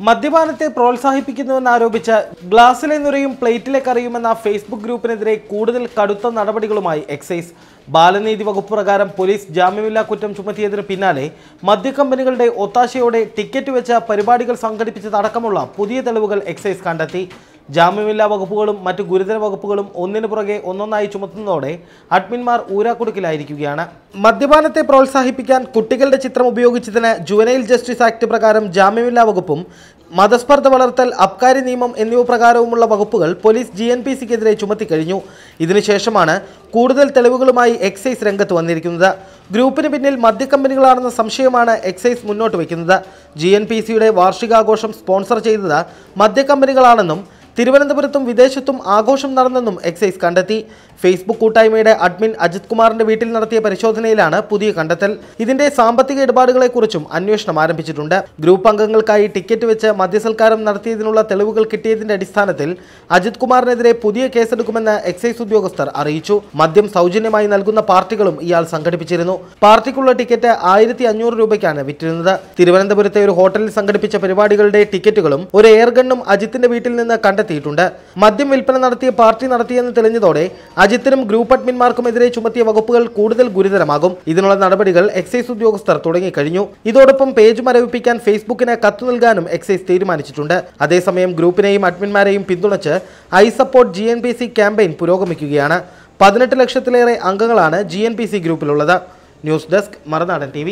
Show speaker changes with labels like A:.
A: മദ്യപാനത്തെ പ്രോത്സാഹിപ്പിക്കുന്നുവെന്നാരോപിച്ച് ഗ്ലാസ്സിലെ നുരയും പ്ലേറ്റിലെ കറിയുമെന്ന Facebook ഗ്രൂപ്പിനെതിരെ കൂടുതൽ കടുത്ത നടപടികളുമായി എക്സൈസ്. ബാലനീതി വകുപ്പ് പ്രകാരം പോലീസ് ജാമ്യമില്ലാ കുറ്റം ചുമത്തിയതിന് പിന്നാലെ മദ്യക്കമ്പനികളുടെ ഒത്താശയോടെ ടിക്കറ്റ് വെച്ച പരിപാടികൾ സംഘടിപ്പിച്ചതടക്കമുള്ള പുതിയ തെളിവുകൾ എക്സൈസ് കണ്ടെത്തി. ജാമ്യമില്ലാ വകുപ്പുകളും മറ്റ് ഗുരുതര വകുപ്പുകളും ഒന്നിനു പുറകെ ഒന്നൊന്നായി ചുമത്തുന്നതോടെ അഡ്മിന്മാർ ഊരാക്കുടുക്കിലായിരിക്കുകയാണ്. മദ്യപാനത്തെ പ്രോത്സാഹിപ്പിക്കാൻ കുട്ടികളുടെ ചിത്രം ഉപയോഗിച്ചതിന് ജുവനൈൽ ജസ്റ്റിസ് ആക്ട് പ്രകാരം ജാമ്യമില്ലാ വകുപ്പും മതസ്പർദ്ധ വളർത്തൽ അബ്കാരി നിയമം എന്നിവ പ്രകാരവുമുള്ള വകുപ്പുകൾ പോലീസ് ജി എൻ പി സിക്കെതിരെ ചുമത്തിക്കഴിഞ്ഞു. ഇതിനുശേഷമാണ് കൂടുതൽ തെളിവുകളുമായി എക്സൈസ് രംഗത്ത് വന്നിരിക്കുന്നത്. ഗ്രൂപ്പിന് പിന്നിൽ മദ്യക്കമ്പനികളാണെന്ന സംശയമാണ് എക്സൈസ് മുന്നോട്ട് വയ്ക്കുന്നത്. ജി എൻ പി സിയുടെ വാർഷികാഘോഷം സ്പോൺസർ ചെയ്തത് മദ്യക്കമ്പനികളാണെന്നും തിരുവനന്തപുരത്തും വിദേശത്തും ആഘോഷം നടന്നെന്നും എക്സൈസ് കണ്ടെത്തി. ഫേസ്ബുക്ക് കൂട്ടായ്മയുടെ അഡ്മിൻ അജിത് കുമാറിന്റെ വീട്ടിൽ നടത്തിയ പരിശോധനയിലാണ് പുതിയ കണ്ടെത്തൽ. ഇതിന്റെ സാമ്പത്തിക ഇടപാടുകളെക്കുറിച്ചും അന്വേഷണം ആരംഭിച്ചിട്ടുണ്ട്. ഗ്രൂപ്പ് അംഗങ്ങൾക്കായി ടിക്കറ്റ് വെച്ച് മദ്യസൽക്കാരം നടത്തിയതിനുള്ള തെളിവുകൾ കിട്ടിയതിന്റെ അടിസ്ഥാനത്തിൽ അജിത് കുമാറിനെതിരെ പുതിയ കേസെടുക്കുമെന്ന് എക്സൈസ് ഉദ്യോഗസ്ഥർ അറിയിച്ചു. മദ്യം സൗജന്യമായി നൽകുന്ന പാർട്ടികളും ഇയാൾ സംഘടിപ്പിച്ചിരുന്നു. പാർട്ടിക്കുള്ള ടിക്കറ്റ് ആയിരത്തി അഞ്ഞൂറ് രൂപയ്ക്കാണ് വിറ്റിരുന്നത്. തിരുവനന്തപുരത്തെ ഒരു ഹോട്ടലിൽ സംഘടിപ്പിച്ച പരിപാടികളുടെ ടിക്കറ്റുകളും ഒരു എയർഗണ്ണും അജിത്തിന്റെ വീട്ടിൽ നിന്ന് കണ്ടെത്തിയിട്ടുണ്ട് മദ്യം വിൽപ്പന നടത്തിയ പാർട്ടി നടത്തിയെന്ന് തെളിഞ്ഞതോടെ അജിത്തിനും ഗ്രൂപ്പ് അഡ്മിൻമാർക്കുമെതിരെ ചുമത്തിയ വകുപ്പുകൾ കൂടുതൽ ഗുരുതരമാകും. ഇതിനുള്ള നടപടികൾ എക്സൈസ് ഉദ്യോഗസ്ഥർ തുടങ്ങിക്കഴിഞ്ഞു. ഇതോടൊപ്പം പേജ് മരവിപ്പിക്കാൻ ഫേസ്ബുക്കിന് കത്ത് നൽകാനും എക്സൈസ് തീരുമാനിച്ചിട്ടുണ്ട്. അതേസമയം ഗ്രൂപ്പിനെയും അഡ്മിൻമാരെയും പിന്തുണച്ച് I support G N P C campaign പുരോഗമിക്കുകയാണ്. പതിനെട്ട് ലക്ഷത്തിലേറെ അംഗങ്ങളാണ് G N P C ഗ്രൂപ്പിലുള്ളത്. News desk Marunadan T